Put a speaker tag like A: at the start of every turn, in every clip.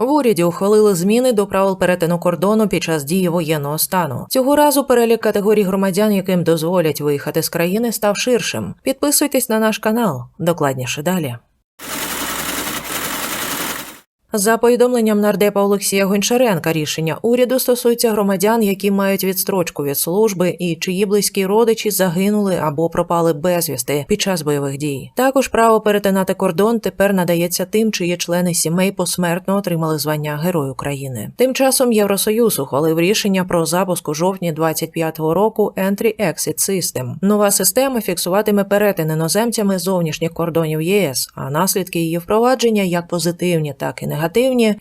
A: В уряді ухвалили зміни до правил перетину кордону під час дії воєнного стану. Цього разу перелік категорій громадян, яким дозволять виїхати з країни, став ширшим. Підписуйтесь на наш канал. Докладніше далі. За повідомленням нардепа Олексія Гончаренка, рішення уряду стосується громадян, які мають відстрочку від служби і чиї близькі родичі загинули або пропали безвісти під час бойових дій. Також право перетинати кордон тепер надається тим, чиї члени сімей посмертно отримали звання Герой України. Тим часом Євросоюз ухвалив рішення про запуск у жовтні 25-го року Entry-Exit System. Нова система фіксуватиме перетин іноземцями зовнішніх кордонів ЄС, а наслідки її впровадження, як позитивні, так і негативні,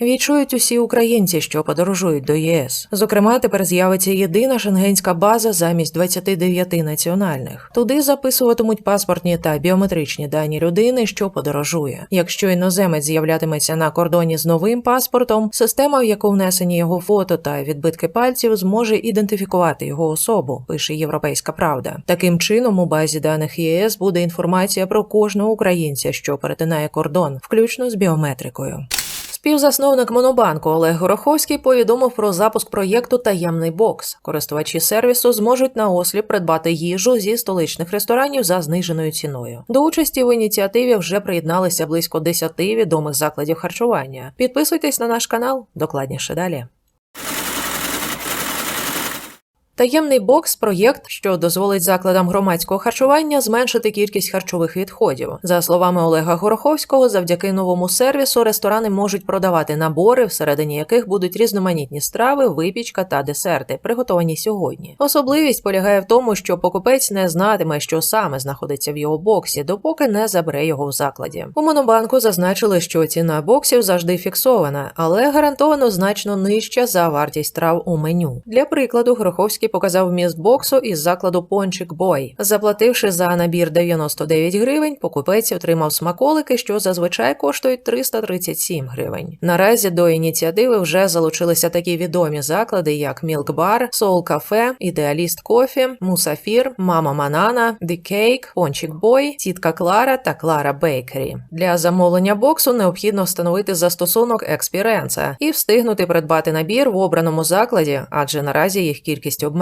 A: відчують усі українці, що подорожують до ЄС. Зокрема, тепер з'явиться єдина шенгенська база замість 29 національних. Туди записуватимуть паспортні та біометричні дані людини, що подорожує. Якщо іноземець з'являтиметься на кордоні з новим паспортом, система, в яку внесені його фото та відбитки пальців, зможе ідентифікувати його особу, пише Європейська Правда. Таким чином, у базі даних ЄС буде інформація про кожного українця, що перетинає кордон, включно з біометрикою. Співзасновник Монобанку Олег Гороховський повідомив про запуск проєкту Таємний бокс. Користувачі сервісу зможуть на осліп придбати їжу зі столичних ресторанів за зниженою ціною. До участі в ініціативі вже приєдналися близько 10 відомих закладів харчування. Підписуйтесь на наш канал, докладніше далі. Таємний бокс проєкт, що дозволить закладам громадського харчування зменшити кількість харчових відходів. За словами Олега Гороховського, завдяки новому сервісу ресторани можуть продавати набори, всередині яких будуть різноманітні страви, випічка та десерти, приготовані сьогодні. Особливість полягає в тому, що покупець не знатиме, що саме знаходиться в його боксі, допоки не забере його в закладі. У монобанку зазначили, що ціна боксів завжди фіксована, але гарантовано значно нижча за вартість трав у меню. Для прикладу, Гороховський показав вміст боксу із закладу Пончик Бой. Заплативши за набір 99 гривень, покупець отримав смаколики, що зазвичай коштують 337 гривень. Наразі до ініціативи вже залучилися такі відомі заклади, як Milk Bar, Soul Cafe, Ідеаліст Кофі, Мусафір, Мама Манана, The Cake, Пончик Бой, Тітка Клара та Клара Бейкері. Для замовлення боксу необхідно встановити застосунок Experience і встигнути придбати набір в обраному закладі, адже наразі їх кількість обмежена.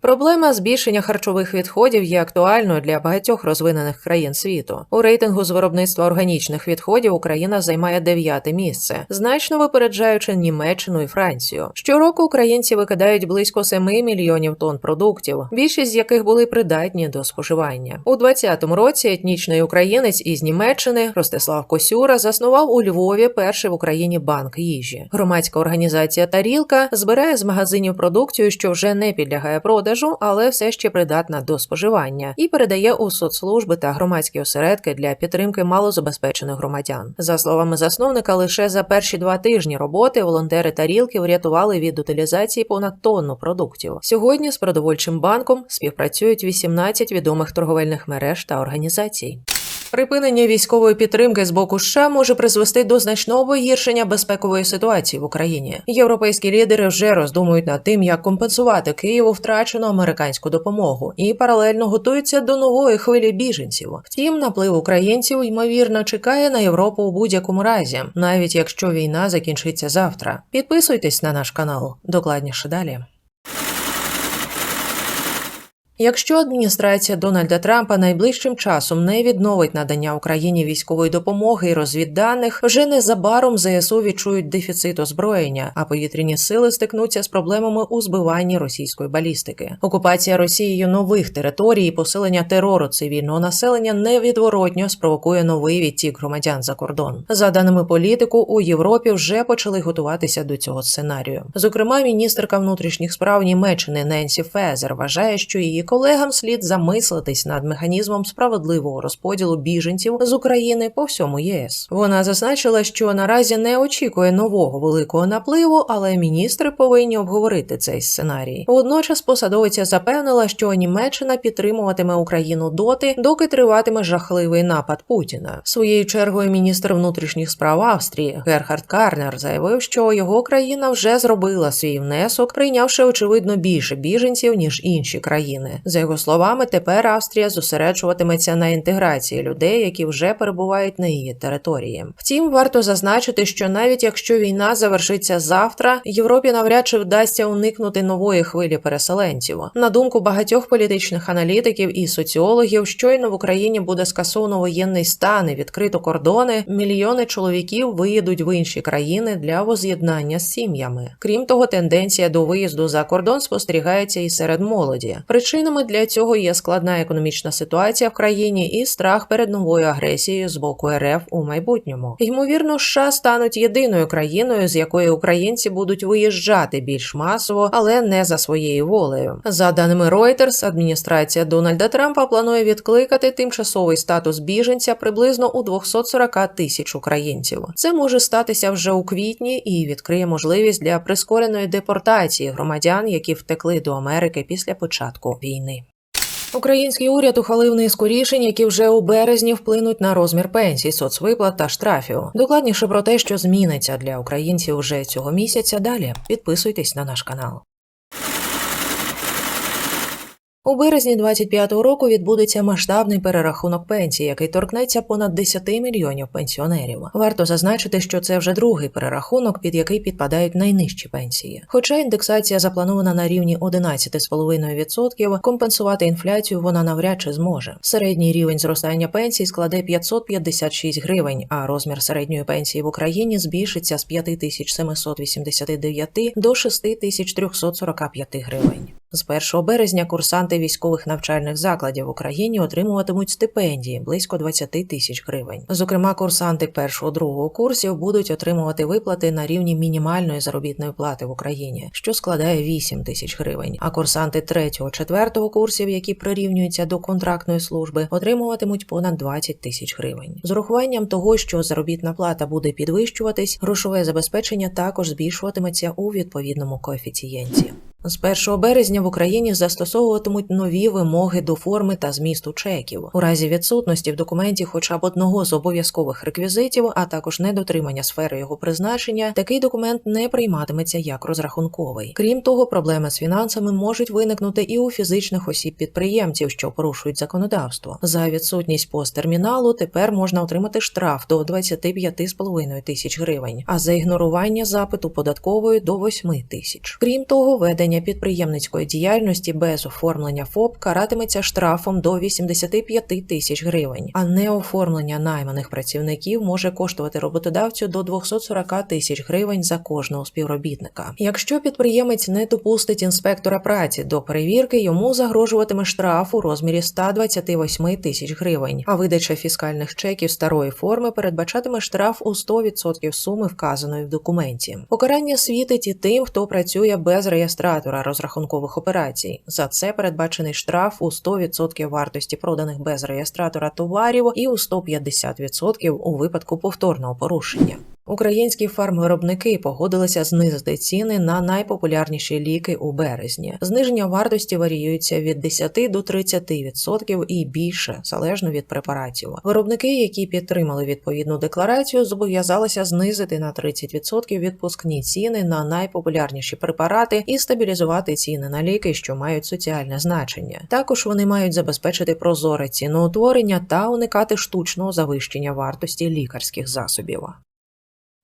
A: Проблема збільшення харчових відходів є актуальною для багатьох розвинених країн світу. У рейтингу з виробництва органічних відходів Україна займає дев'яте місце, значно випереджаючи Німеччину і Францію. Щороку українці викидають близько 7 мільйонів тонн продуктів, більшість з яких були придатні до споживання. У 2020 році етнічний українець із Німеччини Ростислав Косюра заснував у Львові перший в Україні банк їжі. Громадська організація Тарілка збирає з магазинів продукцію, що вже не підлягає продажу, але все ще придатна до споживання, і передає у соцслужби та громадські осередки для підтримки малозабезпечених громадян. За словами засновника, лише за перші два тижні роботи волонтери тарілки врятували від утилізації понад тонну продуктів. Сьогодні з продовольчим банком співпрацюють 18 відомих торговельних мереж та організацій. Припинення військової підтримки з боку США може призвести до значного погіршення безпекової ситуації в Україні. Європейські лідери вже роздумують над тим, як компенсувати Києву втрачену американську допомогу, і паралельно готуються до нової хвилі біженців. Втім, наплив українців ймовірно чекає на Європу у будь-якому разі, навіть якщо війна закінчиться завтра. Підписуйтесь на наш канал. Докладніше далі. Якщо адміністрація Дональда Трампа найближчим часом не відновить надання Україні військової допомоги і розвідданих, вже незабаром ЗСУ відчують дефіцит озброєння, а повітряні сили стикнуться з проблемами у збиванні російської балістики. Окупація Росією нових територій і посилення терору цивільного населення невідворотньо спровокує новий відтік громадян за кордон. За даними політику, у Європі вже почали готуватися до цього сценарію. Зокрема, міністерка внутрішніх справ Німеччини Ненсі Фезер вважає, що її колегам слід замислитись над механізмом справедливого розподілу біженців з України по всьому ЄС. Вона зазначила, що наразі не очікує нового великого напливу, але міністри повинні обговорити цей сценарій. Водночас посадовиця запевнила, що Німеччина підтримуватиме Україну доти, доки триватиме жахливий напад Путіна. Своєю чергою міністр внутрішніх справ Австрії Герхард Карнер заявив, що його країна вже зробила свій внесок, прийнявши очевидно більше біженців ніж інші країни. За його словами, тепер Австрія зосереджуватиметься на інтеграції людей, які вже перебувають на її території. Втім, варто зазначити, що навіть якщо війна завершиться завтра, Європі навряд чи вдасться уникнути нової хвилі переселенців. На думку багатьох політичних аналітиків і соціологів, щойно в Україні буде скасовано воєнний стан і відкрито кордони, мільйони чоловіків виїдуть в інші країни для воз'єднання з сім'ями. Крім того, тенденція до виїзду за кордон спостерігається і серед молоді. Причинами для цього є складна економічна ситуація в країні і страх перед новою агресією з боку РФ у майбутньому. Ймовірно, США стануть єдиною країною, з якої українці будуть виїжджати більш масово, але не за своєю волею. За даними Reuters, адміністрація Дональда Трампа планує відкликати тимчасовий статус біженця приблизно у 240 тисяч українців. Це може статися вже у квітні і відкриє можливість для прискореної депортації громадян, які втекли до Америки після початку війни. Український уряд ухвалив низку рішень, які вже у березні вплинуть на розмір пенсій, соцвиплат та штрафів. Докладніше про те, що зміниться для українців вже цього місяця. Далі підписуйтесь на наш канал. У березні 25-го року відбудеться масштабний перерахунок пенсій, який торкнеться понад 10 мільйонів пенсіонерів. Варто зазначити, що це вже другий перерахунок, під який підпадають найнижчі пенсії. Хоча індексація запланована на рівні 11,5%, компенсувати інфляцію вона навряд чи зможе. Середній рівень зростання пенсій складе 556 гривень, а розмір середньої пенсії в Україні збільшиться з 5789 до 6345 гривень. З 1 березня курсанти військових навчальних закладів в Україні отримуватимуть стипендії близько 20 тисяч гривень. Зокрема, курсанти першого другого курсів будуть отримувати виплати на рівні мінімальної заробітної плати в Україні, що складає 8 тисяч гривень. А курсанти третього четвертого курсів, які прирівнюються до контрактної служби, отримуватимуть понад 20 тисяч гривень. З урахуванням того, що заробітна плата буде підвищуватись, грошове забезпечення також збільшуватиметься у відповідному коефіцієнті. З 1 березня в Україні застосовуватимуть нові вимоги до форми та змісту чеків. У разі відсутності в документі хоча б одного з обов'язкових реквізитів, а також недотримання сфери його призначення, такий документ не прийматиметься як розрахунковий. Крім того, проблеми з фінансами можуть виникнути і у фізичних осіб-підприємців, що порушують законодавство. За відсутність посттерміналу тепер можна отримати штраф до 25,5 тисяч гривень, а за ігнорування запиту податкової до 8 тисяч. Крім того, ведення підприємницької діяльності без оформлення ФОП каратиметься штрафом до 85 тисяч гривень, а неоформлення найманих працівників може коштувати роботодавцю до 240 тисяч гривень за кожного співробітника. Якщо підприємець не допустить інспектора праці до перевірки, йому загрожуватиме штраф у розмірі 128 тисяч гривень, а видача фіскальних чеків старої форми передбачатиме штраф у 100% суми, вказаної в документі. Покарання світить і тим, хто працює без реєстратора розрахункових операцій. За це передбачений штраф у 100% вартості проданих без реєстратора товарів і у 150% у випадку повторного порушення. Українські фармвиробники погодилися знизити ціни на найпопулярніші ліки у березні. Зниження вартості варіюється від 10 до 30% і більше, залежно від препаратів. Виробники, які підтримали відповідну декларацію, зобов'язалися знизити на 30% відпускні ціни на найпопулярніші препарати і стабілізувати ціни на ліки, що мають соціальне значення. Також вони мають забезпечити прозоре ціноутворення та уникати штучного завищення вартості лікарських засобів.